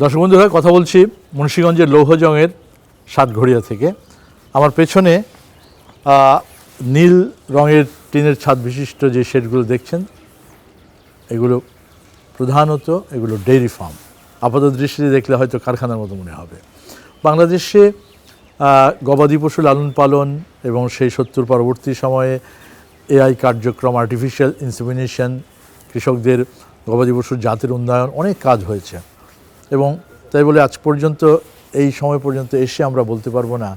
দর্শক বন্ধুরা, কথা বলছি মুন্সীগঞ্জের লৌহজংয়ের সাতঘড়িয়া থেকে। আমার পেছনে নীল রঙের টিনের ছাদ বিশিষ্ট যে শেডগুলো দেখছেন, এগুলো প্রধানত এগুলো ডেইরি ফার্ম। আপাত দৃষ্টিতে দেখলে হয়তো কারখানার মতো মনে হবে। বাংলাদেশে গবাদি পশু লালন পালন এবং সেই সত্তর পরবর্তী সময়ে এআই কার্যক্রম আর্টিফিশিয়াল ইনসেমিনেশন কৃষকদের গবাদি পশুর জাতের উন্নয়ন অনেক কাজ হয়েছে। এবং তাই বলে আজ পর্যন্ত, এই সময় পর্যন্ত এসে আমরা বলতে পারব না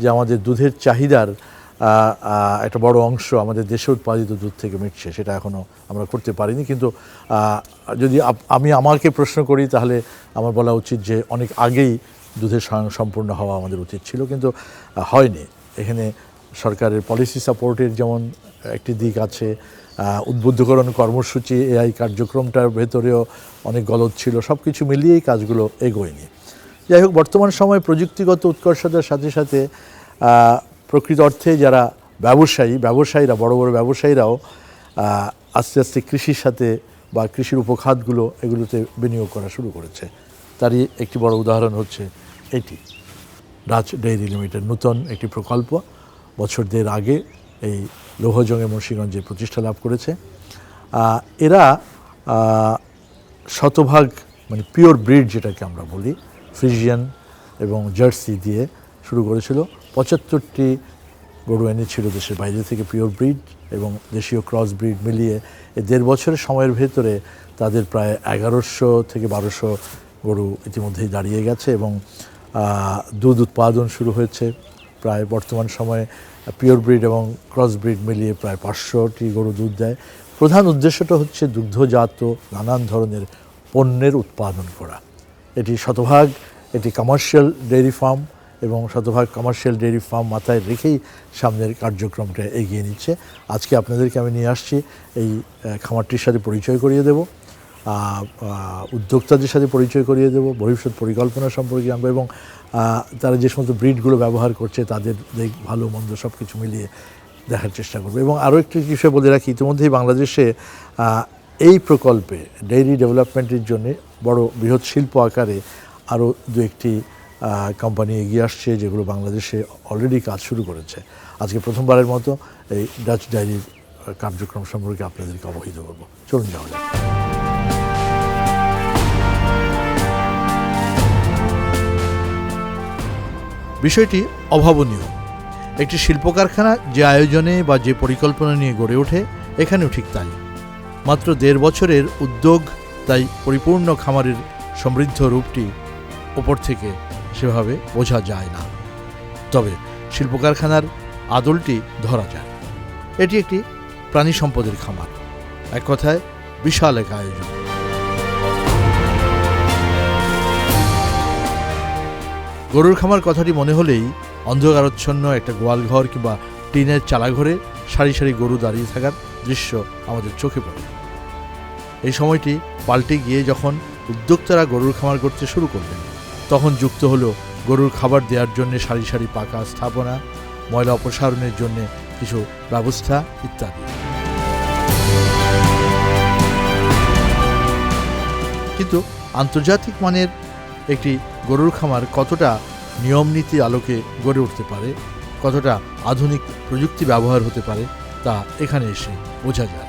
যে আমাদের দুধের চাহিদার একটা বড় অংশ আমাদের দেশে উৎপাদিত দুধ থেকে মিটছে, সেটা এখনও আমরা করতে পারিনি। কিন্তু যদি আমি আমাকে প্রশ্ন করি, তাহলে আমার বলা উচিত যে অনেক আগেই দুধের স্বয়ং সম্পূর্ণ হওয়া আমাদের উচিত ছিল, কিন্তু হয়নি। এখানে সরকারের পলিসি সাপোর্টের যেমন একটি দিক আছে উদ্বুদ্ধকরণ কর্মসূচি, এআই কার্যক্রমটার ভেতরেও অনেক গলদ ছিল সব কিছু মিলিয়েই কাজগুলো এগোয়নি। যাই হোক, বর্তমান সময়ে প্রযুক্তিগত উৎকর্ষতার সাথে সাথে প্রকৃত অর্থে যারা ব্যবসায়ী, ব্যবসায়ীরা, বড় বড় ব্যবসায়ীরাও আস্তে আস্তে কৃষির সাথে বা কৃষির উপখাতগুলো এগুলোতে বিনিয়োগ করা শুরু করেছে। তারই একটি বড় উদাহরণ হচ্ছে এটি। রাজ ডেইরি লিমিটেড, নূতন একটি প্রকল্প। বছর দেড় আগে এই লৌহজঙ্গে মুন্সীগঞ্জে প্রতিষ্ঠা লাভ করেছে। এরা শতভাগ মানে পিওর ব্রিড যেটাকে আমরা বলি ফ্রিজিয়ান এবং জার্সি দিয়ে শুরু করেছিল। পঁচাত্তরটি গরু এনেছিল দেশের বাইরে থেকে পিওর ব্রিড এবং দেশীয় ক্রস ব্রিড মিলিয়ে এই দেড় বছরের সময়ের ভেতরে তাদের প্রায় এগারোশো থেকে বারোশো গরু ইতিমধ্যেই দাঁড়িয়ে গেছে এবং দুধ উৎপাদন শুরু হয়েছে। প্রায় বর্তমান সময়ে পিওর ব্রিড এবং ক্রস ব্রিড মিলিয়ে প্রায় পাঁচশোটি গরু দুধ দেয়। প্রধান উদ্দেশ্যটা হচ্ছে দুগ্ধজাত নানান ধরনের পণ্যের উৎপাদন করা। এটি শতভাগ এটি কমার্শিয়াল ডেয়ারি ফার্ম এবং শতভাগ কমার্শিয়াল ডেয়ারি ফার্ম মাথায় রেখেই সামনের কার্যক্রমটা এগিয়ে নিচ্ছে। আজকে আপনাদেরকে আমি নিয়ে আসছি, এই খামারটির সাথে পরিচয় করিয়ে দেব। উদ্যোক্তাদের সাথে পরিচয় করিয়ে দেব, ভবিষ্যৎ পরিকল্পনা সম্পর্কে জানব এবং তারা যে সমস্ত ব্রিডগুলো ব্যবহার করছে তাদের ভালো মন্দ সব কিছু মিলিয়ে দেখার চেষ্টা করব। এবং আরও একটি বিষয় বলে রাখি, ইতিমধ্যেই বাংলাদেশে এই প্রকল্পে ডেইরি ডেভেলপমেন্টের জন্য বড় বৃহৎ শিল্প আকারে আরও দু একটি কোম্পানি এগিয়ে আসছে যেগুলো বাংলাদেশে অলরেডি কাজ শুরু করেছে। আজকে প্রথমবারের মতো এই ডাচ ডায়েরির কার্যক্রম সম্পর্কে আপনাদেরকে অবহিত করব। চলুন যাওয়া যাক। বিষয়টি অভাবনীয়। একটি শিল্প কারখানা যে আয়োজনে বা যে পরিকল্পনা নিয়ে গড়ে ওঠে, এখানেও ঠিক তাই। মাত্র দেড় বছরের উদ্যোগ, তাই পরিপূর্ণ খামারের সমৃদ্ধ রূপটি ওপর থেকে সেভাবে বোঝা যায় না। তবে শিল্প কারখানার আদলটি ধরা যায়। এটি একটি প্রাণী সম্পদের খামার। এক কথায়, বিশাল এক আয়োজন। গরুর খামার কথাটি মনে হলেই অন্ধকারচ্ছন্ন একটা গোয়ালঘর কিংবা টিনের চালাঘরে সারি সারি গরু দাঁড়িয়ে থাকার দৃশ্য আমাদের চোখে পড়ে। এই সময়টি পাল্টে গিয়ে যখন উদ্যোক্তারা গরুর খামার করতে শুরু করলেন, তখন যুক্ত হলো গরুর খাবার দেওয়ার জন্য সারি সারি পাকা স্থাপনা, ময়লা অপসারণের জন্য কিছু ব্যবস্থা ইত্যাদি। কিন্তু আন্তর্জাতিক মানের একটি গরুর খামার কতটা নিয়ম নীতি আলোকে গড়ে উঠতে পারে, কতটা আধুনিক প্রযুক্তি ব্যবহার হতে পারে, তা এখানে এসে বোঝা যায়।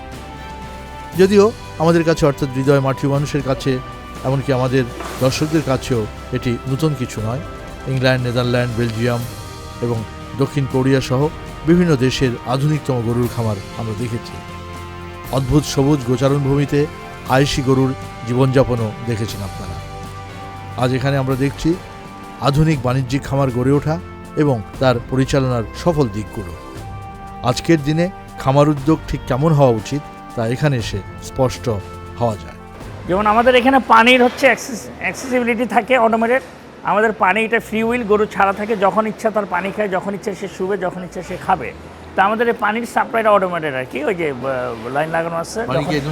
যদিও আমাদের কাছে অর্থাৎ হৃদয় মাটি মানুষের কাছে, এমনকি আমাদের দর্শকদের কাছেও এটি নতুন কিছু নয়। ইংল্যান্ড, নেদারল্যান্ড, বেলজিয়াম এবং দক্ষিণ কোরিয়া সহ বিভিন্ন দেশের আধুনিকতম গরুর খামার আমরা দেখেছি। অদ্ভুত সবুজ গোচারণ ভূমিতে আয়েসি গরুর জীবনযাপনও দেখেছেন আপনারা। আজ এখানে আমরা দেখছি আধুনিক বাণিজ্যিক খামার গড়ে ওঠা এবং তার পরিচালনার সফল দিকগুলো। আজকের দিনে খামার উদ্যোগ ঠিক কেমন হওয়া উচিত তা এখানে এসে স্পষ্ট হওয়া যায়। যেমন আমাদের এখানে পানির হচ্ছে অ্যাক্সেসিবিলিটি থাকে অটোমেটেড আমাদের পানি এটা ফ্রি উইল গরু ছাড়া থাকে যখন ইচ্ছা তার পানি খায় যখন ইচ্ছা সে শুবে যখন ইচ্ছা সে খাবে। তা আমাদের এই পানির সাপ্লাইটা অটোমেটেড আর কি ওই যে লাইন লাগানো আছে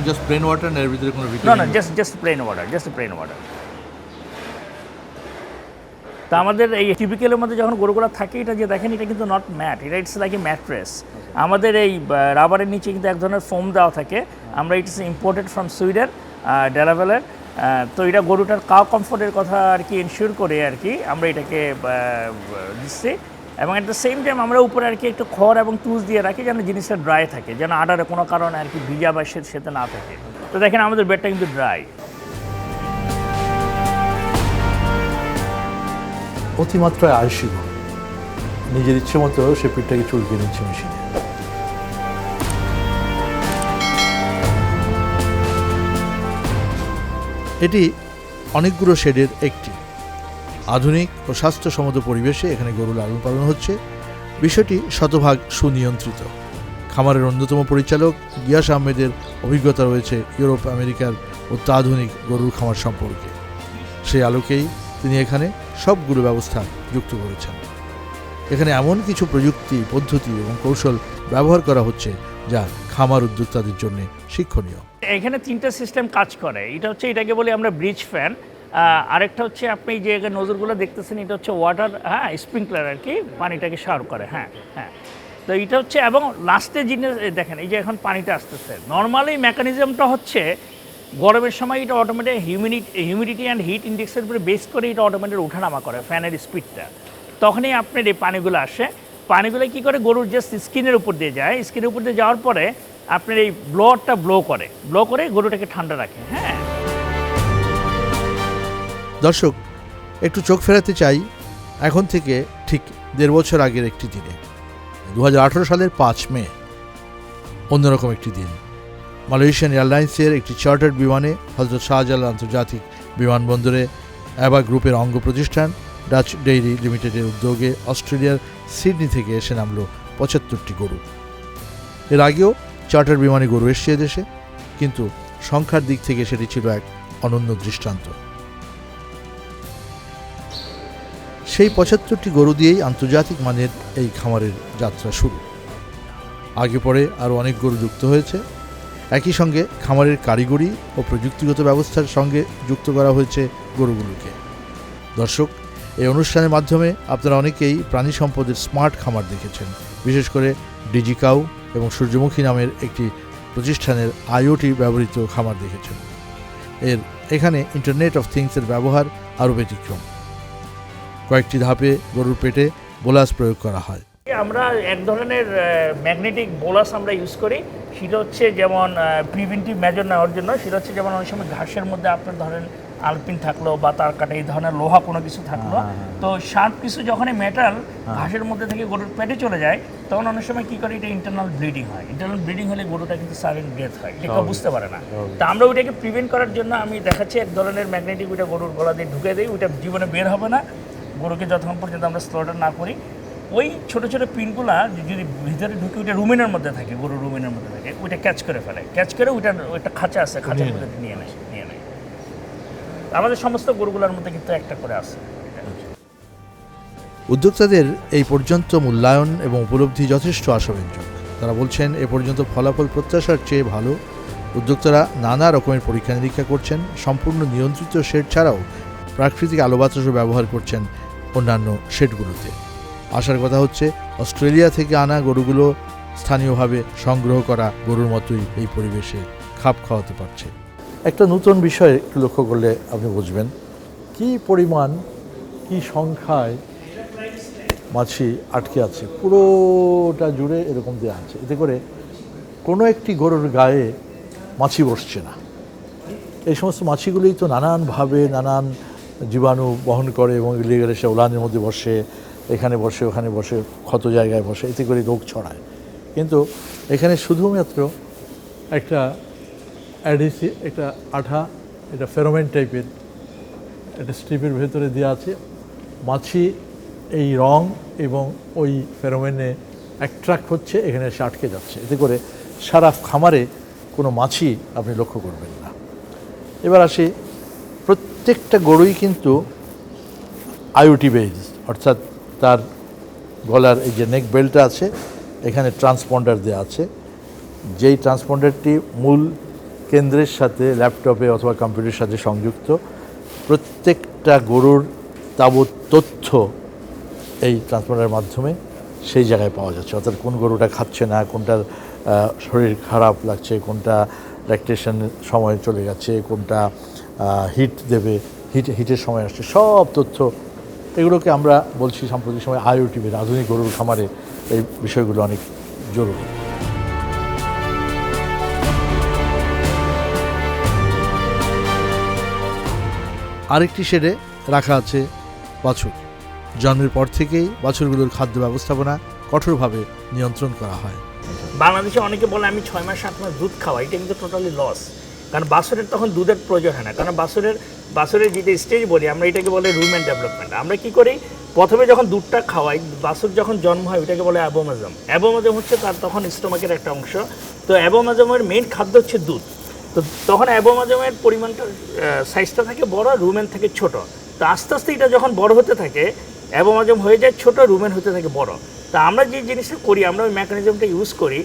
জাস্ট প্লেন ওয়াটার ভিতরে কোনো না না just just plain water just plain water তা আমাদের এই টিপিক্যালের মধ্যে যখন গরুগুলো থাকে এটা যে দেখেন এটা কিন্তু নট ম্যাট এটা ইটস লাইক এ ম্যাট্রেস আমাদের এই রাবারের নিচে কিন্তু এক ধরনের ফোম দেওয়া থাকে। আমরা ইটস ইম্পোর্টেড ফ্রম সুইডেন ডেলাভেলের তো এটা গরুটার কাউ কমফোর্টের কথা আর কি এনশিওর করে আর কি আমরা এটাকে দিচ্ছি। এবং এট দ্য সেম টাইম আমরা উপরে আর কি একটু খড় এবং তুষ দিয়ে রাখি যেন জিনিসটা ড্রাই থাকে যেন আডারে কোনো কারণে আর কি ভিজা বা সেতে না থাকে। তো দেখেন আমাদের বেডটা কিন্তু ড্রাই অতিমাত্রায় গরু নিজের ইচ্ছে মতো সে পিঠটাকে চুলকে নিচ্ছে মেশিনে এটি অনেকগুলো শেডের একটি। আধুনিক ও স্বাস্থ্যসম্মত পরিবেশে এখানে গরু লালন পালন হচ্ছে। বিষয়টি শতভাগ সুনিয়ন্ত্রিত। খামারের অন্যতম পরিচালক গিয়াস আহমেদের অভিজ্ঞতা রয়েছে ইউরোপ, আমেরিকার অত্যাধুনিক গরুর খামার সম্পর্কে। সেই আলোকেই তিনি এখানে সবগুলো ব্যবস্থা যুক্ত করেছেন। এখানে এমন কিছু প্রযুক্তি, পদ্ধতি এবং কৌশল ব্যবহার করা হচ্ছে যা খামার উদ্যোক্তাদের জন্য শিক্ষণীয়। এখানে তিনটা সিস্টেম কাজ করে। এটা হচ্ছে এটাকে বলি আমরা ব্রিজ ফ্যান আরেকটা হচ্ছে আপনি যে নজরগুলো দেখতেছেন, এটা হচ্ছে ওয়াটার হ্যাঁ স্প্রিংকলার আর কি, পানিটাকে সার্ভ করে হ্যাঁ হ্যাঁ। তো এটা হচ্ছে, এবং লাস্টে জিনিস দেখেন, এই যে এখন পানিটা আসতেছে। নর্মালি মেকানিজমটা হচ্ছে গরমের সময় এটা automatic humidity humidity and heat ইন্ডেক্সের উপরে বেস করে এটা অটোমেটিক ওঠানামা করে ফ্যানের স্পিডটা। তখনই আপনার এই পানিগুলো আসে। পানিগুলো কি করে? গরুর জাস্ট স্কিনের উপর দিয়ে যায়। স্কিনের উপর দিয়ে যাওয়ার পরে আপনার এই ব্লোয়ারটা ব্লো করে। ব্লো করে গরুটাকে ঠান্ডা রাখে হ্যাঁ। দর্শক, একটু চোখ ফেরাতে চাই। এখন থেকে ঠিক দেড় বছর আগের একটি দিনে। দু হাজার আঠারো সালের পাঁচ মে, অন্যরকম একটি দিন। মালয়েশিয়ান এয়ারলাইন্সের একটি চার্টার্ড বিমানে হজরত শাহজালাল আন্তর্জাতিক বিমানবন্দরে অ্যাবা গ্রুপের অঙ্গ প্রতিষ্ঠান ডাচ ডেইরি লিমিটেডের উদ্যোগে অস্ট্রেলিয়ার সিডনি থেকে এসে নামলো পঁচাত্তরটি গরু। এর আগেও চার্টার বিমানে গরু এসছে দেশে কিন্তু সংখ্যার দিক থেকে সেটি ছিল এক অনন্য দৃষ্টান্ত। সেই পঁচাত্তরটি গরু দিয়েই আন্তর্জাতিক মানের এই খামারের যাত্রা শুরু। আগে পরে আরও অনেক গরু যুক্ত হয়েছে। একই সঙ্গে খামারের কারিগরি ও প্রযুক্তিগত ব্যবস্থার সঙ্গে যুক্ত করা হয়েছে গরুগুলোকে। দর্শক, এই অনুষ্ঠানের মাধ্যমে আপনারা অনেকেই প্রাণী সম্পদের স্মার্ট খামার দেখেছেন। বিশেষ করে ডিজিকাউ এবং সূর্যমুখী নামের একটি প্রতিষ্ঠানের আইওটি ব্যবহৃত খামার দেখেছেন। এর এখানে ইন্টারনেট অফ থিংসের ব্যবহার আরও ব্যতিক্রম। কয়েকটি ধাপে গরুর পেটে বোলাস প্রয়োগ করা হয়। আমরা এক ধরনের ম্যাগনেটিক বোলাস আমরা ইউজ করি। সেটা হচ্ছে যেমন প্রিভেন্টিভ মেজার নেওয়ার জন্য সেটা হচ্ছে যেমন অনেক সময় ঘাসের মধ্যে আপনার ধরেন আলপিন থাকল বা তার কাটা এই ধরনের লোহা কোনো কিছু থাকল। তো শার্প কিছু যখনই মেটাল ঘাসের মধ্যে থেকে গরুর পেটে চলে যায় তখন অনেক সময় কি করে এটা ইন্টারনাল ব্লিডিং হয়। ইন্টারনাল ব্লিডিং হলে গরুটা কিন্তু সাইলেন্ট ডেথ হয়। এটা কেউ বুঝতে পারে না। তা আমরা ওইটাকে প্রিভেন্ট করার জন্য আমি দেখাচ্ছি এক ধরনের ম্যাগনেটিক ওইটা গরুর গলা দিয়ে ঢুকে দিই ওইটা জীবনে বের হবে না। গরুকে যতক্ষণ পর্যন্ত আমরা স্লটার না করি ওই ছোট ছোট পিনগুলা যদি ভিতরে ঢুকে ওইটা রুমিনের মধ্যে থাকে গরুর রুমিনের মধ্যে থাকে ওইটা ক্যাচ করে ফেলে। ক্যাচ করে ওইটা ওইটা খাঁচা আছে খাঁচার মধ্যে নিয়ে নেয় নিয়ে নেয়। আমাদের সমস্ত গরুগুলোর মধ্যে কিন্তু একটা করে আছে। উদ্যোক্তাদের এই পর্যন্ত মূল্যায়ন এবং উপলব্ধি যথেষ্ট আশাব্যঞ্জক। তারা বলছেন এ পর্যন্ত ফলাফল প্রত্যাশার চেয়ে ভালো। উদ্যোক্তারা নানা রকমের পরীক্ষা নিরীক্ষা করছেন সম্পূর্ণ নিয়ন্ত্রিত শেড ছাড়াও প্রাকৃতিক আলো বাতাসও ব্যবহার করছেন অন্যান্য শেডগুলোতে। আসার কথা হচ্ছে, অস্ট্রেলিয়া থেকে আনা গরুগুলো স্থানীয়ভাবে সংগ্রহ করা গরুর মতোই এই পরিবেশে খাপ খাওয়াতে পারছে। একটা নতুন বিষয় লক্ষ্য করলে আপনি বুঝবেন। কি পরিমাণ, কি সংখ্যায় মাছি আটকে আছে, পুরোটা জুড়ে এরকম দেওয়া আছে। এতে করে কোনো একটি গরুর গায়ে মাছি বসছে না। এই সমস্ত মাছিগুলোই তো নানানভাবে নানান জীবাণু বহন করে এবং ইলিগাল এসে ওলানের মধ্যে বসে এখানে বসে, ওখানে বসে ক্ষত জায়গায় বসে, এতে করে রোগ ছড়ায়। কিন্তু এখানে শুধুমাত্র একটা অ্যাডিসি, একটা আঠা, এটা ফেরোমেন টাইপের, একটা স্ট্রিপের ভেতরে দেওয়া আছে। মাছি, এই রং এবং ওই ফেরোমেনে অ্যাট্রাক্ট হচ্ছে, এখানে এসে আটকে যাচ্ছে। এতে করে সারা খামারে কোনো মাছি আপনি লক্ষ্য করবেন না। এবার আসি, প্রত্যেকটা গরুই কিন্তু আইওটি বেজ অর্থাৎ তার গলার এই যে নেক বেল্টটা আছে, এখানে ট্রান্সপন্ডার দেওয়া আছে। যেই ট্রান্সপন্ডারটি মূল কেন্দ্রের সাথে ল্যাপটপে অথবা কম্পিউটারের সাথে সংযুক্ত, প্রত্যেকটা গরুর তাবৎ তথ্য এই ট্রান্সপন্ডারের মাধ্যমে সেই জায়গায় পাওয়া যাচ্ছে। অর্থাৎ কোন গরুটা খাচ্ছে না কোনটার শরীর খারাপ লাগছে, কোনটা ল্যাকটেশন সময় চলে গেছে, কোনটা হিট দেবে হিট হিটের সময় আসছে, সব তথ্য এগুলোকে আমরা বলছি সাম্প্রতিক সময় আইওটিভির আধুনিক গরুর খামারে এই বিষয়গুলো অনেক জরুরি। আরেকটি শেডে রাখা আছে বাছুর। জন্মের পর থেকেই বাছুরগুলোর খাদ্য ব্যবস্থাপনা কঠোরভাবে নিয়ন্ত্রণ করা হয়। বাংলাদেশে অনেকে বলে আমি ছয় মাস, সাত মাস দুধ খাওয়াই, এটা কিন্তু টোটালি লস কারণ বাছুরের তখন দুধের প্রয়োজন হয় না। কারণ বাছুরের বাছুরের যেটা স্টেজ বলি, আমরা এটাকে বলে রুমেন ডেভেলপমেন্ট আমরা কি করি? প্রথমে যখন দুধটা খাওয়াই বাছুর যখন জন্ম হয় ওটাকে বলে অ্যাবোমাজম অ্যাবোমাজম হচ্ছে তার তখন স্টোমাকের একটা অংশ। তো অ্যাবোমাজমের মেইন খাদ্য হচ্ছে দুধ। তো তখন অ্যাবোমাজমের পরিমাণটা সাইজটা থাকে বড় রুমেন থেকে ছোট। তো আস্তে আস্তে এটা যখন বড় হতে থাকে অ্যাবোমাজম হয়ে যায় ছোট রুমেন হতে থাকে বড়। তা আমরা যে জিনিসটা করি, আমরা ওই মেকানিজমটা ইউজ করি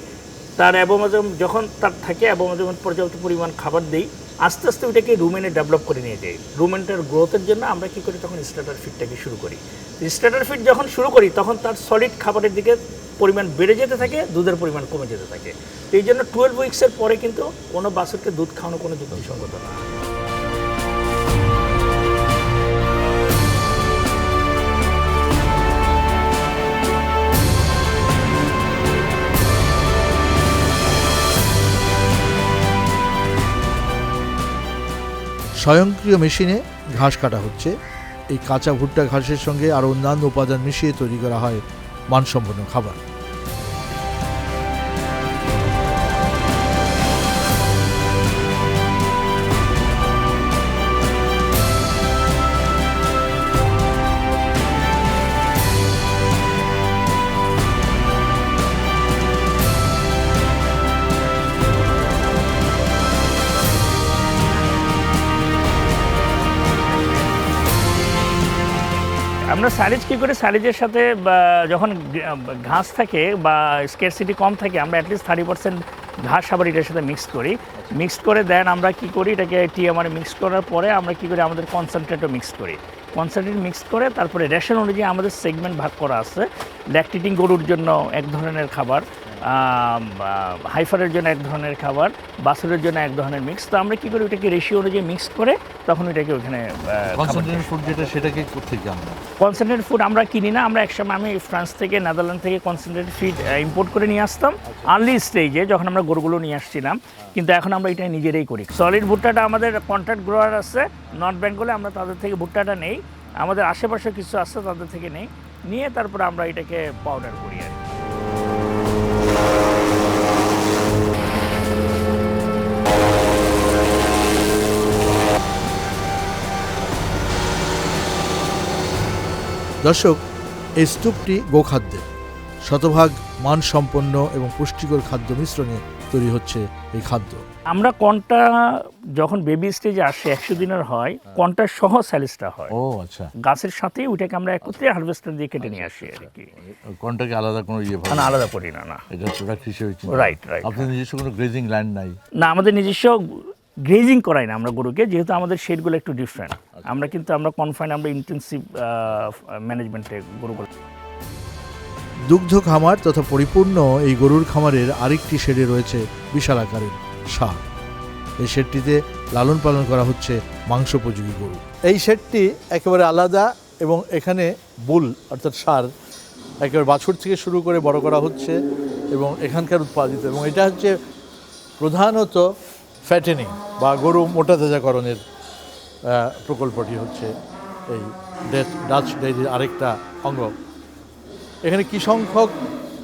তার অ্যাবোমাজম যখন তার থাকে, অ্যাবোমাজমের পর্যাপ্ত পরিমাণ খাবার দিই, আস্তে আস্তে ওইটাকে রুমেনে ডেভেলপ করে নিয়ে যাই রুমেনটার গ্রোথের জন্য আমরা কী করি? তখন স্টার্টার ফিডটাকে শুরু করি। স্টার্টার ফিড যখন শুরু করি, তখন তার সলিড খাবারের দিকে পরিমাণ বেড়ে যেতে থাকে, দুধের পরিমাণ কমে যেতে থাকে। এই জন্য টুয়েলভ উইক্সের পরে কিন্তু কোনো বাসুরকে দুধ খাওয়ানো কোনো যুক্তিসঙ্গত না। স্বয়ংক্রিয় মেশিনে ঘাস কাটা হচ্ছে। এই কাঁচা ভুট্টা ঘাসের সঙ্গে আর অন্যান্য উপাদান মিশিয়ে তৈরি করা হয় মানসম্পন্ন খাবার। আমরা স্যালিজ কী করে স্যালিজের সাথে যখন ঘাস থাকে বা স্কেরসিটি কম থাকে, আমরা অ্যাটলিস্ট থার্টি পার্সেন্ট ঘাস আবার এটার সাথে মিক্স করি। মিক্স করে দেন আমরা কি করি, এটাকে টিএমআর মিক্স করার পরে আমরা কি করি, আমাদের কনসেন্ট্রেটও মিক্স করি। কনসেন্ট্রেট মিক্স করে তারপরে রেশন অনুযায়ী আমাদের সেগমেন্ট ভাগ করা আছে। ল্যাকটিটিং গরুর জন্য এক ধরনের খাবার। হাইফারের জন্য এক ধরনের খাবার বাছুরের জন্য এক ধরনের মিক্স তো আমরা কী করি ওটাকে রেশিও অনুযায়ী মিক্স করে তখন ওইটাকে ওখানে আহ, খাবার কনসেন্ট্রেট ফুড যেটা সেটাকে কোথেকে আমরা কনসেন্ট্রেট ফুড আমরা কিনি না আমরা একসময় আমি ফ্রান্স থেকে নেদারল্যান্ড থেকে কনসেন্ট্রেট ফিড ইম্পোর্ট করে নিয়ে আসতাম। আর্লি স্টেজে যখন আমরা গরুগুলো নিয়ে আসছিলাম কিন্তু এখন আমরা এটা নিজেরাই করি। সলিড ভুট্টাটা আমাদের কন্ট্রাক্ট গ্রোয়ার আছে নর্থ বেঙ্গলে আমরা তাদের থেকে ভুট্টাটা নেই। আমাদের আশেপাশে কিছু আছে তাদের থেকে নেই। নিয়ে তারপরে আমরা এটাকে পাউডার করি আর কি। দর্শক এই স্তূপটি গোখাদ্যের। শতভাগ মানসম্পন্ন এবং পুষ্টিকর খাদ্য মিশ্রণে তৈরি হচ্ছে এই খাদ্য। আমরা কনটা যখন বেবি স্টেজে আসে একশো দিনের হয় কনটা সহ স্যালিসটা হয়। ও আচ্ছা। গাছের সাথে ওইটাকে আমরা একত্রে হারভেস্টার দিয়ে কেটে নিয়ে আসি আর কি। কোনটাকে আলাদা কোনো ইয়ে মানে আলাদা করি না না। এটা প্রোডাক্ট হিসেবে Right, right. আপনার নিজস্ব কোনো গ্রেজিং ল্যান্ড নাই? না আমাদের নিজস্ব গ্রেজিং করাই না আমরা গরুকে যেহেতু আমাদের শেডগুলো একটু ডিফারেন্ট আমরা কিন্তু আমরা কনফাইন আমরা ইন্টেন্সিভ ম্যানেজমেন্টে গরু গরুগুলো দুগ্ধ খামার তথা পরিপূর্ণ এই গরুর খামারের আরেকটি শেডে রয়েছে বিশাল আকারের সার। এই শেডটিতে লালন পালন করা হচ্ছে মাংসোপযোগী গরু। এই শেডটি একেবারে আলাদা এবং এখানে বুল অর্থাৎ সার একেবারে বাছুর থেকে শুরু করে বড় করা হচ্ছে এবং এখানকার উৎপাদিত। এবং এটা হচ্ছে প্রধানত ফ্যাটেনিং বা গরু মোটা তাজাকরণের প্রকল্পটি হচ্ছে এই ডেচ- ডাচ ডেয়ারির আরেকটা অঙ্গ। এখানে কি সংখ্যক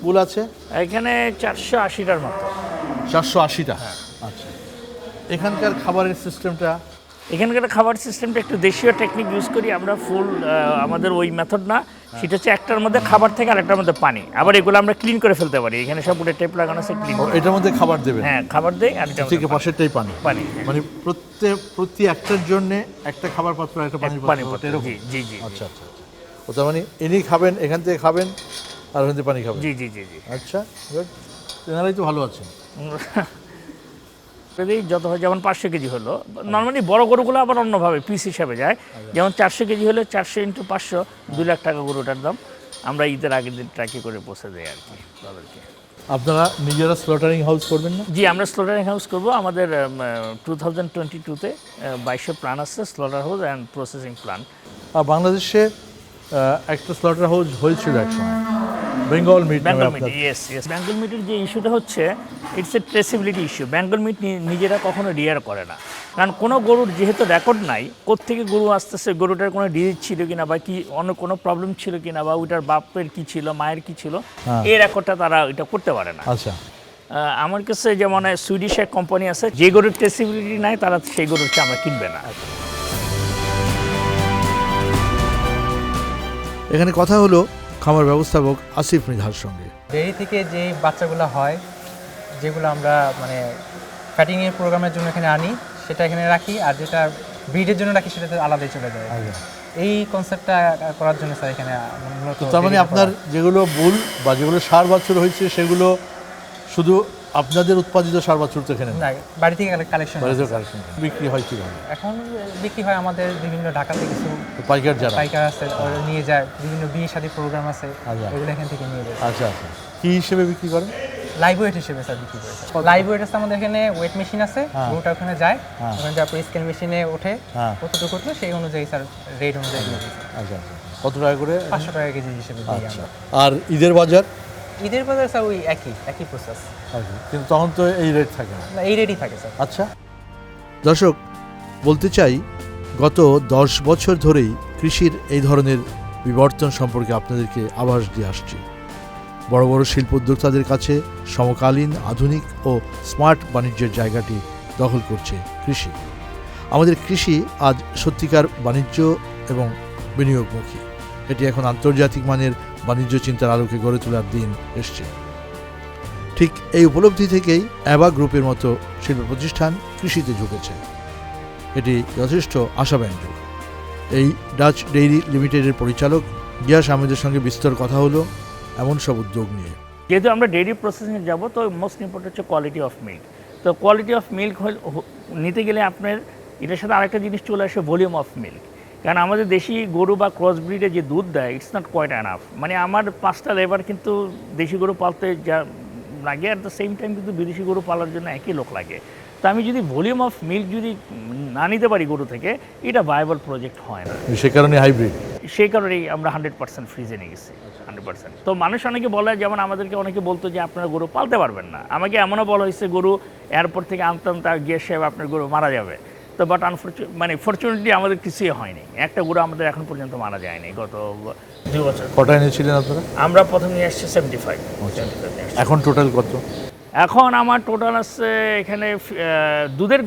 বুল আছে? এখানে চারশো আশিটার মতো। চারশো আশিটা? আচ্ছা। এখানকার খাবারের সিস্টেমটা এখানকার খাবার সিস্টেমটা একটু দেশীয় টেকনিক ইউজ করি আমরা ফুল আমাদের ওই মেথড না। সেটা হচ্ছে একটার মধ্যে খাবার থেকে আরেকটার মধ্যে পানি। আবার এগুলো আমরা ক্লিন করে ফেলতে পারি। এখানে সব উঠে টেপ লাগানো আছে ক্লিন এটার মধ্যে খাবার দেবেন? হ্যাঁ খাবার দেই আর ঠিক মধ্যে পাশেরটাই পানি। পানি হ্যাঁ। মানে প্রত্যেক প্রতি একটার জন্য একটা খাবার পাত্র একটা পানি পানি পাত্র। এরকম? জি জি আচ্ছা আচ্ছা আচ্ছা। ও তার মানে ইনি খাবেন এখান থেকে খাবেন আর ওখান থেকে পানি খাবেন? জি জি জি জি। আচ্ছা গুড তেনারাই তো ভালো আছেন। যদি যত হয় যেমন পাঁচশো কেজি হলো নর্মালি বড় গরুগুলো আবার অন্যভাবে পিস হিসাবে যায়। যেমন চারশো কেজি হলে চারশো ইন্টু পাঁচশো দুই লাখ টাকা গরুটার দাম। আমরা ঈদের আগের দিন ট্রাকি করে পৌঁছে দেয় আর কি তাদেরকে। আপনারা নিজেরা স্লটারিং হাউস করবেন না? জি আমরা স্লোটারিং হাউস করব। আমাদের টু থাউজেন্ড টোয়েন্টি টুতে বাইশে প্ল্যান আসছে slaughter house and processing plan আর বাংলাদেশে একটা স্লটার হাউস হয়েছিল এক সময় Bengal meat Bengal meat yes yes Bengal মিটের যে ইস্যুটা হচ্ছে it's a traceability issue Bengal meat নিজেরা কখনো রিয়ার করে না। কারণ কোনো গরুর যেহেতু রেকর্ড নাই কোত্থেকে গরু আসতেছে গরুটার কোনো ডিজিজ ছিল কিনা বা কি অন্য কোনো প্রবলেম ছিল কিনা বা ওইটার বাপের কি ছিল মায়ের কি ছিল হ্যাঁ। এই রেকর্ডটা তারা এটা করতে পারে না। আচ্ছা। আমার কাছে যেমন সুইডিশ এক কোম্পানি আছে যে গরুর ট্রেসিবিলিটি নাই তারা সেই গরুর চামড়া কিনবে না। এখানে কথা হলো খামার ব্যবস্থাপক আসিফ মৃধার সঙ্গে। ডেরি থেকে যে বাচ্চাগুলো হয় যেগুলো আমরা মানে ফ্যাটিংয়ের প্রোগ্রামের জন্য এখানে আনি সেটা এখানে রাখি আর যেটা ব্রিডের জন্য রাখি সেটাতে আলাদাই চলে যায়। এই কনসেপ্টটা করার জন্য স্যার এখানে তার মানে আপনার যেগুলো বুল বা যেগুলো সার বছর হয়েছে সেগুলো শুধু আপনাদের উৎপাদিত সার বাছুর তো এখানে না বাড়ি থেকে কালেকশন বাড়িতে কালেকশন বিক্রি হয় কীভাবে? এখন বিক্রি হয় আমাদের বিভিন্ন ঢাকাতে কিছু পাইকার যারা? পাইকার আছে ওরা নিয়ে যায়। বিভিন্ন বিয়ে শাদী প্রোগ্রাম আছে আচ্ছা। ওগুলো এখান থেকে নিয়ে যায়। আচ্ছা আচ্ছা। কী হিসেবে বিক্রি করেন লাইভ ওয়েট হিসেবে স্যার বিক্রি করেছে লাইভ ওয়েট আছে আমাদের এখানে ওয়েট মেশিন আছে ওটা ওখানে যায়। হ্যাঁ। ওখানে যাওয়ার পর স্ক্যান মেশিনে ওঠে হ্যাঁ। কতটুকু উঠল সেই অনুযায়ী স্যার রেট অনুযায়ী। আচ্ছা আচ্ছা। কত টাকা করে? পাঁচশো টাকা কেজি হিসেবে আচ্ছা। আর ঈদের বাজার? ঈদের বাজার স্যার ওই একই একই প্রসেস কিন্তু তখন তো এই রেট থাকে না। এই রেটই থাকে স্যার আচ্ছা। দর্শক বলতে চাই গত দশ বছর ধরেই কৃষির এই ধরনের বিবর্তন সম্পর্কে আপনাদেরকে আভাস দিয়ে আসছি। বড় বড় শিল্প উদ্যোক্তাদের কাছে সমকালীন আধুনিক ও স্মার্ট বাণিজ্যের জায়গাটি দখল করছে কৃষি। আমাদের কৃষি আজ সত্যিকার বাণিজ্য এবং বিনিয়োগমুখী। এটি এখন আন্তর্জাতিক মানের বাণিজ্য চিন্তার আলোকে গড়ে তোলার দিন এসছে। ঠিক এই উপলব্ধি থেকেই অ্যাবা গ্রুপের মতো শিল্প প্রতিষ্ঠান কৃষিতে ঝুঁকেছে এটি যথেষ্ট আশাব্যঞ্জক। এই ডাচ ডেইরি লিমিটেডের পরিচালক গিয়াস আহমেদের সঙ্গে বিস্তর কথা হলো এমন সব উদ্যোগ নিয়ে। যেহেতু আমরা ডেইরি প্রসেসিংয়ে যাব, তো মোস্ট ইম্পর্টেন্ট হচ্ছে কোয়ালিটি অফ মিল্ক তো কোয়ালিটি অফ মিল্ক নিতে গেলে আপনার এটার সাথে আরেকটা জিনিস চলে আসে ভলিউম অফ মিল্ক কারণ আমাদের দেশি গরু বা ক্রস ব্রিডে যে দুধ দেয় ইটস নট কোয়াইট অ্যানাফ মানে আমার পাঁচটা লেবার কিন্তু দেশি গরু পালতে যা লাগে অ্যাট দ্য সেম টাইম কিন্তু বিদেশি গরু পালার জন্য একই লোক লাগে। তো আমি যদি ভলিউম অফ মিল্ক যদি না নিতে পারি গরু থেকে এটা ভায়াবল প্রজেক্ট হয় না। সে কারণে হাইব্রিড সেই কারণেই আমরা হান্ড্রেড পার্সেন্ট ফ্রিজে নিয়ে গেছি হান্ড্রেড পার্সেন্ট তো মানুষ অনেকে বলে যেমন আমাদেরকে অনেকে বলতো যে আপনারা গরু পালতে পারবেন না। আমাকে এমনও বলা হয়েছে গরু এয়ারপোর্ট থেকে আনতাম তার গিয়ে সাহেব আপনার গরু মারা যাবে। তো বাট আনফর্চুনেট মানে ফর্চুনেটলি আমাদের কিছুই হয়নি। একটা গরু আমাদের এখন পর্যন্ত মারা যায়নি গত দুই বছর। কটা এনেছিলেন আপনারা? আমরা প্রথমে নিয়ে আসছি সেভেন্টি ফাইভ এখন টোটাল কত? এখন আমার টোটাল আছে এখানে দুধের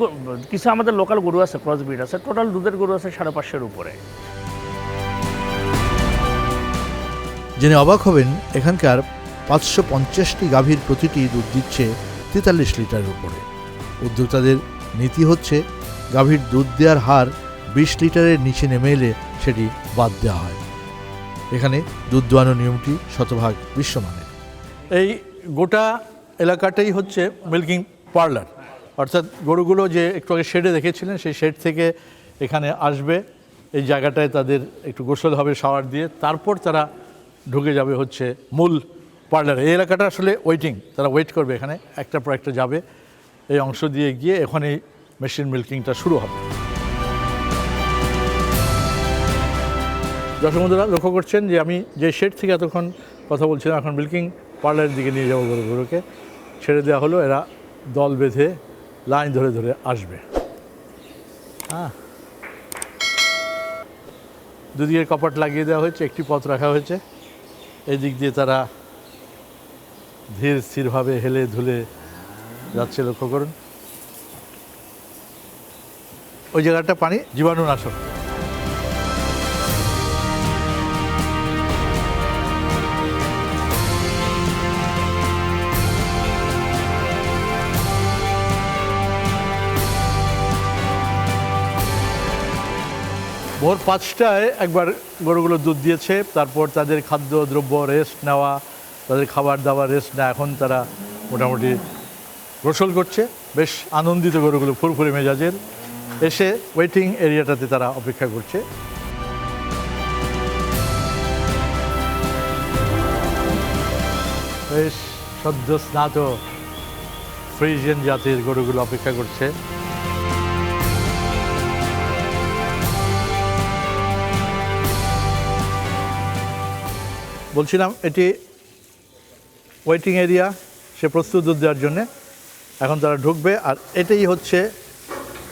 কিছু আমাদের লোকাল গরু আছে ক্রস ব্রিড আছে। টোটাল দুধের গরু আছে সাড়ে পাঁচশোর উপরে। জেনে অবাক হবেন এখানকার পাঁচশো পঞ্চাশটি গাভীর প্রতিটি দুধ দিচ্ছে তেতাল্লিশ লিটারের উপরে। উদ্যোক্তাদের নীতি হচ্ছে গাভীর দুধ দেওয়ার হার বিশ লিটারের নিচে নেমে এলে সেটি বাদ দেওয়া হয়। এখানে দুধ দোয়ানোর নিয়মটি শতভাগ বিশ্বমানের। এই গোটা এলাকাটাই হচ্ছে মিল্কিং পার্লার। অর্থাৎ গরুগুলো যে একটু আগে শেডে দেখেছিলেন, সেই শেড থেকে এখানে আসবে। এই জায়গাটায় তাদের একটু গোসল হবে, শাওয়ার দিয়ে তারপর তারা ঢুকে যাবে হচ্ছে মূল পার্লারে। এই এলাকাটা আসলে ওয়েটিং তারা ওয়েট করবে এখানে একটার পর একটা যাবে। এই অংশ দিয়ে গিয়ে এখানে মেশিন মিল্কিংটা শুরু হবে। দর্শক বন্ধুরা, লক্ষ্য করছেন যে আমি যে শেড থেকে এতক্ষণ কথা বলছিলাম, এখন মিল্কিং পার্লারের দিকে নিয়ে যাব গরুগুলোকে। ছেড়ে দেওয়া হলো, এরা দল বেঁধে লাইন ধরে ধরে আসবে। হ্যাঁ দুদিকে কপাট লাগিয়ে দেওয়া হয়েছে, একটি পথ রাখা হয়েছে। এই দিক দিয়ে তারা ধীর স্থিরভাবে হেলে ধুলে যাচ্ছে, লক্ষ্য করুন। ওই জায়গাটা পানি জীবাণুনাশক। ভোর পাঁচটায় একবার গরুগুলো দুধ দিয়েছে, তারপর তাদের খাদ্য, দ্রব্য রেস্ট নেওয়া, তাদের খাবার দাবার রেস্ট নেওয়া, এখন তারা মোটামুটি গোসল করছে। বেশ আনন্দিত গরুগুলো, ফুরফুরে মেজাজের। এসে ওয়েটিং এরিয়াটাতে তারা অপেক্ষা করছে। বেশ সদ্য স্নাত ফ্রিজিয়ান জাতের গরুগুলো অপেক্ষা করছে। বলছিলাম, এটি ওয়েটিং এরিয়া সে প্রস্তুত দুধ দেওয়ার জন্যে। এখন তারা ঢুকবে, আর এটাই হচ্ছে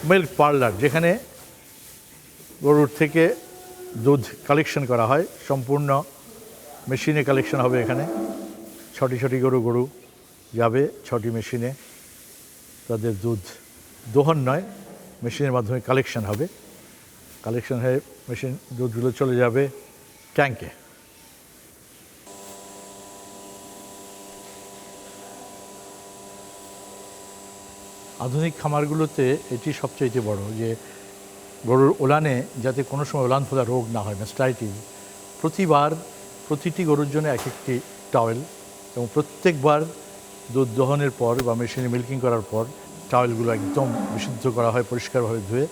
মিল্ক পার্লার, যেখানে গরুর থেকে দুধ কালেকশন করা হয়। সম্পূর্ণ মেশিনে কালেকশন হবে এখানে। ছটি ছটি গরু গরু যাবে ছটি মেশিনে তাদের দুধ দোহন নয় মেশিনের মাধ্যমে কালেকশন হবে। কালেকশন হয়ে মেশিন দুধগুলো চলে যাবে ট্যাঙ্কে আধুনিক খামারগুলোতে এটি সবচাইতে বড় যে গরুর ওলানে যাতে কোনো সময় ওলান ফোলা রোগ না হয় ম্যাস্টাইটিস প্রতিবার প্রতিটি গরুর জন্য এক একটি টাওয়েল এবং প্রত্যেকবার দুধ দহনের পর বা মেশিনে মিল্কিং করার পর টাওয়েলগুলো একদম বিশুদ্ধ করা হয়, পরিষ্কারভাবে ধুয়ে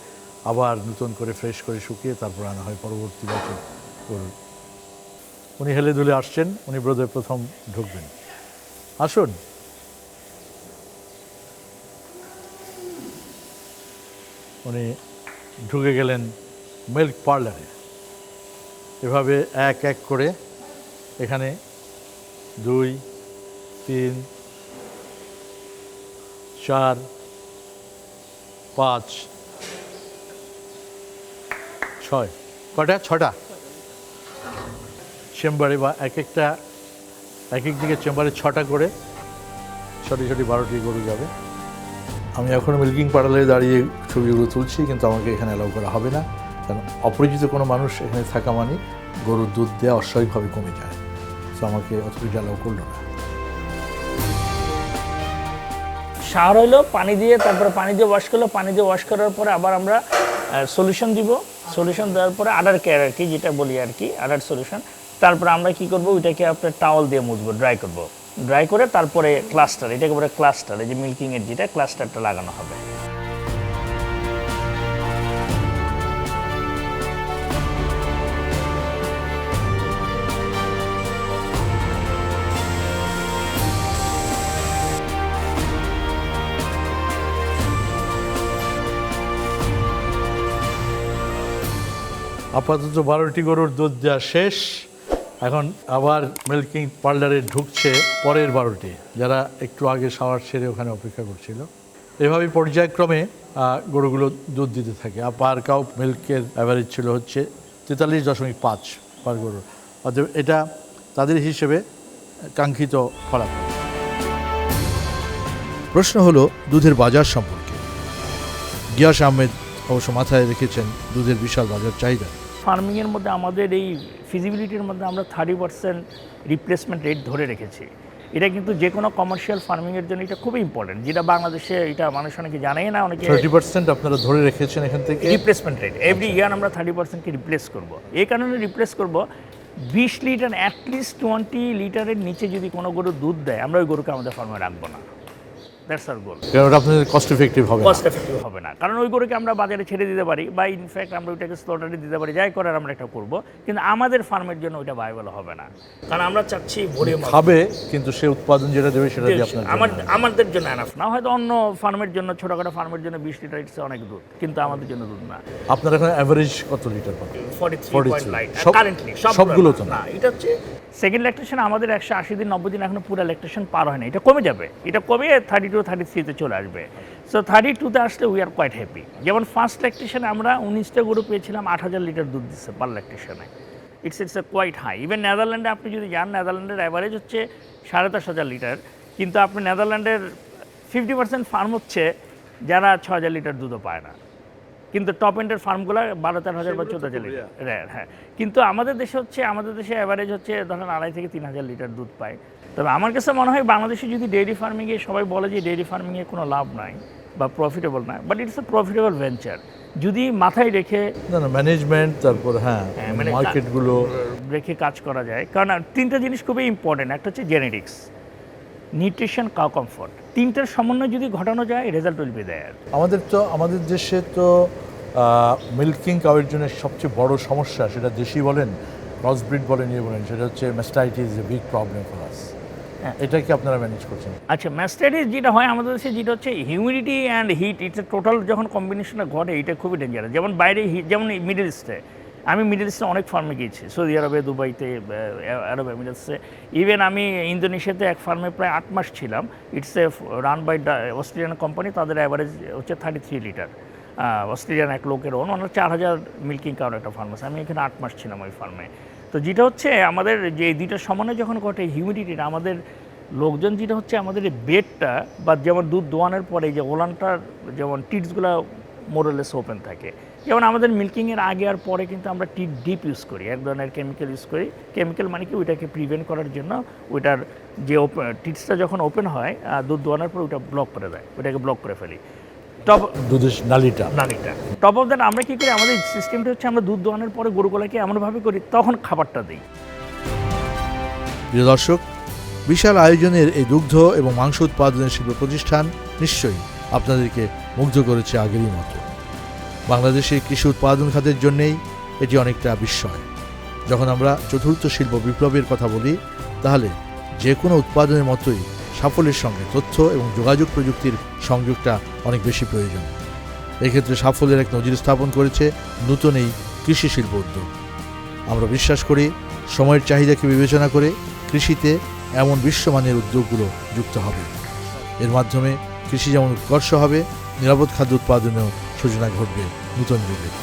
আবার নতুন করে ফ্রেশ করে শুকিয়ে তারপর আনা হয় পরবর্তী বছর গরুর। উনি হেলে দুলে আসছেন, উনি বোধহয় প্রথম ঢুকবেন। আসুন। উনি ঢুকে গেলেন মিল্ক পার্লারে। এভাবে এক এক করে এখানে দুই, তিন, চার, পাঁচ, ছয়। কটা ছটা। চেম্বারে বা এক একটা, এক এক দিকে চেম্বারে ছটা করে, ছোটি ছোটি বারোটি গরু যাবে। আমি এখন মিল্কিং পার্লারে দাঁড়িয়ে ছবিগুলো তুলছি, কিন্তু আমাকে এখানে অ্যালাউ করা হবে না। কারণ অপরিচিত কোনো মানুষ এখানে থাকা মানে গরুর দুধ দেওয়া অস্বাভাবিকভাবে কমে যায়। তো আমাকে অথরিটি অ্যালাউ করল না। সার হইল, পানি দিয়ে, তারপরে পানি দিয়ে ওয়াশ করল। পানি দিয়ে ওয়াশ করার পরে আবার আমরা সলিউশন দিব। সলিউশন দেওয়ার পরে আডার কেয়ার আর কি, যেটা বলি আর কি আডার সলিউশন তারপরে আমরা কি করব? ওইটাকে আপনার টাওয়াল দিয়ে মুছবো ড্রাই করব। ড্রাই করে তারপরে ক্লাস্টার এটাকে বলে ক্লাস্টার এই যে মিল্কিংয়ের যেটা ক্লাস্টারটা লাগানো হবে। আপাতত বারোটি গরুর দুধ দেওয়া শেষ। এখন আবার মিল্কিং পার্লারে ঢুকছে পরের বারোটি। যারা একটু আগে শাওয়ার সেরে ওখানে অপেক্ষা করছিল। এভাবে পর্যায়ক্রমে গরুগুলো দুধ দিতে থাকে। আর পার কাউ মিল্কের অ্যাভারেজ ছিল হচ্ছে তেতাল্লিশ দশমিক পাঁচ পার গরু। অতএব এটা তাদের হিসেবে কাঙ্ক্ষিত ফলাফল। প্রশ্ন হলো, দুধের বাজার সম্পর্কে। গিয়াস আহমেদ অবশ্য মাথায় রেখেছেন দুধের বিশাল বাজার চাহিদা। ফার্মিংয়ের মধ্যে আমাদের এই ফিজিবিলিটির মধ্যে আমরা থার্টি পার্সেন্ট রিপ্লেসমেন্ট রেট ধরে রেখেছি। এটা কিন্তু যে কোনো কমার্শিয়াল ফার্মিংয়ের জন্য এটা খুবই ইম্পর্টেন্ট যেটা বাংলাদেশে এটা মানুষ অনেকে জানেই না অনেকে থার্টি পার্সেন্ট আপনারা ধরে রেখেছেন এখান থেকে? রিপ্লেসমেন্ট রেট এভরি ইয়ার আমরা থার্টি পার্সেন্টকে রিপ্লেস করব। এই কারণে রিপ্লেস করব বিশ লিটার অ্যাটলিস্ট টোয়েন্টি লিটারের নিচে যদি কোনো গরু দুধ দেয় আমরা ওই গরুকে আমাদের ফার্মে রাখব না। দ্যাটস আর গোল কারণ আপনাদের কস্ট এফেক্টিভ হবে কস্ট এফেক্টিভ হবে না। কারণ ওই গরুকে আমরা বাজারে ছেড়ে দিতে পারি বা ইনফ্যাক্ট আমরা ওইটাকে স্লটারে দিতে পারি। যাই করার আমরা এটা করব। কিন্তু আমাদের ফার্মের জন্য ওইটা ভাইবল হবে না। কারণ আমরা চাচ্ছি ভলিউম খাবে কিন্তু সে উৎপাদন যেটা দেবে সেটা দিয়ে আপনার আমার আমাদের জন্য এনাফ না হয়তো অন্য ফার্মের জন্য ছোটখাটো ফার্মের জন্য বিশ লিটার ইটস অনেক দুধ। কিন্তু আমাদের জন্য দুধ না। আপনার এখন অ্যাভারেজ কত লিটার পাবেন? 43 43 লাইট সব- কারেন্টলি সবগুলো তো। না। এটা হচ্ছে সেকেন্ড ল্যাকটেশন আমাদের একশো আশি দিন, নব্বই দিন এখনও পুরো ল্যাকটেশন পার হয় না। এটা কমে যাবে। এটা কমে থার্টি টু থার্টি থ্রিতে চলে আসবে। সো থার্টি টুতে আসলে উই আর কোয়াইট হ্যাপি যেমন ফার্স্ট ল্যাকটেশনে আমরা উনিশটা গরু পেয়েছিলাম, আট হাজার লিটার দুধ দিচ্ছে per ল্যাকটেশনে it's it's a quite high even নেদারল্যান্ডে আপনি যদি যান নেদারল্যান্ডের অ্যাভারেজ হচ্ছে সাড়ে দশ হাজার লিটার। কিন্তু আপনি নেদারল্যান্ডের ফিফটি পার্সেন্ট ফার্ম হচ্ছে, যারা ছ হাজার লিটার দুধও পায় না। কিন্তু টপ এন্ডের ফার্মগুলো বারো তেরো হাজার বা চোদ্দ হাজার লিটার। হ্যাঁ। কিন্তু আমাদের দেশে হচ্ছে আমাদের দেশে অ্যাভারেজ হচ্ছে ধরেন আড়াই থেকে তিন হাজার লিটার দুধ পায়। তবে আমার কাছে মনে হয় বাংলাদেশে যদি ডেয়ারি ফার্মিংয়ে সবাই বলে যে ডেয়ারি ফার্মিংয়ে কোনো লাভ নাই বা প্রফিটেবল না but it's a profitable venture যদি মাথায় রেখে না না ম্যানেজমেন্ট তারপর হ্যাঁ হ্যাঁ, মানে মার্কেটগুলো রেখে কাজ করা যায়। কারণ তিনটা জিনিস খুবই ইম্পর্টেন্ট একটা হচ্ছে জেনেটিক্স নিউট্রিশন কাউ কমফোর্ট। তিনটার সমন্বয় যদি ঘটানো যায় রেজাল্ট উইল বি দেয়ার আমাদের তো আমাদের দেশে তো মিল্কিং কাউয়ের জন্য সবচেয়ে বড় সমস্যা সেটা দেশি বলেন ক্রসব্রিড বলেন ইয়ে বলেন সেটা হচ্ছে mastitis a big problem for us এটা কি আপনারা ম্যানেজ করছেন? আচ্ছা ম্যাস্টাইটিস যেটা হয় আমাদের দেশে যেটা হচ্ছে humidity and heat it's total যখন কম্বিনেশনটা ঘটে এটা খুবই ডেঞ্জারাস যেমন বাইরে যেমন মিডল ইস্টে আমি মিডল ইস্টে অনেক ফার্মে গিয়েছি, সৌদি আরবে, দুবাইতে আরব এমিরেটসে ইভেন আমি ইন্দোনেশিয়াতে এক ফার্মে প্রায় আট মাস ছিলাম। It's a run by Australian company তাদের অ্যাভারেজ হচ্ছে থার্টি থ্রি লিটার অস্ট্রেলিয়ান এক লোকের ওন ওনার চার হাজার মিল্কিং কাউর একটা ফার্ম আছে। আমি এখানে আট মাস ছিলাম ওই ফার্মে তো যেটা হচ্ছে, আমাদের যে এই দুইটার সমানে যখন ঘটে হিউমিডিটিটা আমাদের লোকজন যেটা হচ্ছে, আমাদের এই বেডটা বা যেমন দুধ দোয়ানোর পরে যে ওলানটার যেমন টিটসগুলো মোরলেস ওপেন থাকে। যেমন আমাদের মিল্কিংয়ের আগে আর পরে কিন্তু আমরা টিট ডিপ ইউজ করি এক ধরনের কেমিক্যাল ইউজ করি। কেমিক্যাল মানে কি? ওইটাকে প্রিভেন্ট করার জন্য ওইটার যে টিটসটা যখন ওপেন হয় দুধ দোয়ানোর পর ওইটা ব্লক করে দেয় ওইটাকে ব্লক করে ফেলি। টপ দুধের নালিটা। নালিটা। টপ অফ দ্যাট আমরা কী করি? আমাদের সিস্টেমটা হচ্ছে আমরা দুধ দোয়ানোর পরে গরুগুলোকে এমনভাবে করি তখন খাবারটা দিই। প্রিয় দর্শক বিশাল আয়োজনের এই দুগ্ধ এবং মাংস উৎপাদনের শিল্প প্রতিষ্ঠান নিশ্চয়ই আপনাদেরকে মুগ্ধ করেছে আগেরই মতো। বাংলাদেশের কৃষি উৎপাদন খাতের জন্যেই এটি অনেকটা বিস্ময়। যখন আমরা চতুর্থ শিল্প বিপ্লবের কথা বলি, তাহলে যে কোনো উৎপাদনের মতোই সাফল্যের সঙ্গে তথ্য এবং যোগাযোগ প্রযুক্তির সংযোগটা অনেক বেশি প্রয়োজন। এক্ষেত্রে সাফল্যের এক নজির স্থাপন করেছে নতুন এই কৃষি শিল্প উদ্যোগ। আমরা বিশ্বাস করি, সময়ের চাহিদাকে বিবেচনা করে কৃষিতে এমন বিশ্বমানের উদ্যোগগুলো যুক্ত হবে। এর মাধ্যমে কৃষি যেমন উৎকর্ষ হবে, নিরাপদ খাদ্য উৎপাদনেও সূচনা ঘটবে নতুন দিল্লিতে।